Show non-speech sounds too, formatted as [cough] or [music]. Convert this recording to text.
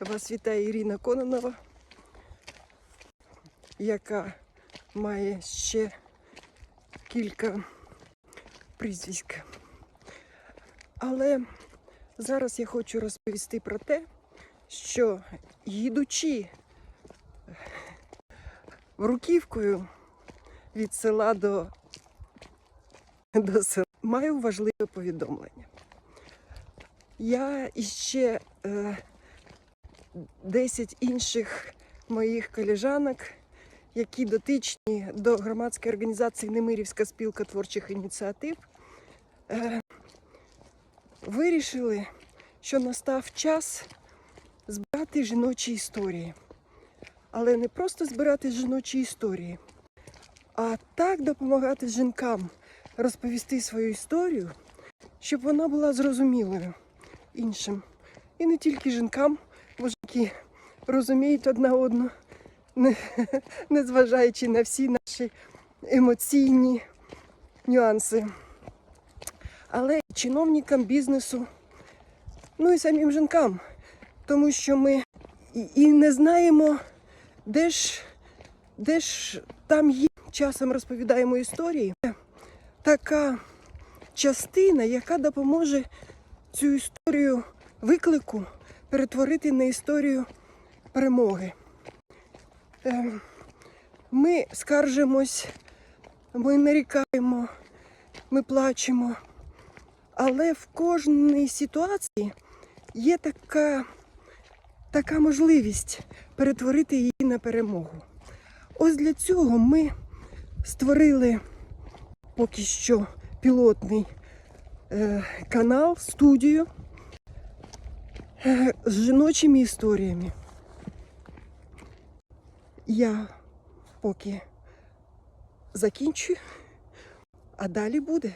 Вас вітає Ірина Кононова, яка має ще кілька прізвиськ. Але зараз я хочу розповісти про те, що їдучи руківкою від села до, до села, маю важливе повідомлення. Я іще е, 10 інших моїх колежанок, які дотичні до громадської організації Немирівська спілка творчих ініціатив, е, вирішили, що настав час збирати жіночі історії. Але не просто збирати жіночі історії, а так допомагати жінкам розповісти свою історію, щоб вона була зрозумілою іншим. І не тільки жінкам, бо розуміють одна одну, не- [laughs] незважаючи на всі наші емоційні нюанси. Але чиновникам бізнесу, ну і самим жінкам, тому що ми і не знаємо, де ж, де ж там є. Часом розповідаємо історії. Така частина, яка допоможе цю історію виклику перетворити на історію перемоги. Е, Ми скаржимось, ми нарікаємо, ми плачемо, але в кожній ситуації є така, така можливість перетворити її на перемогу. Ось для цього ми створили поки що пілотний е, канал, студію з жіночими історіями. Я поки закінчу, а далі буде.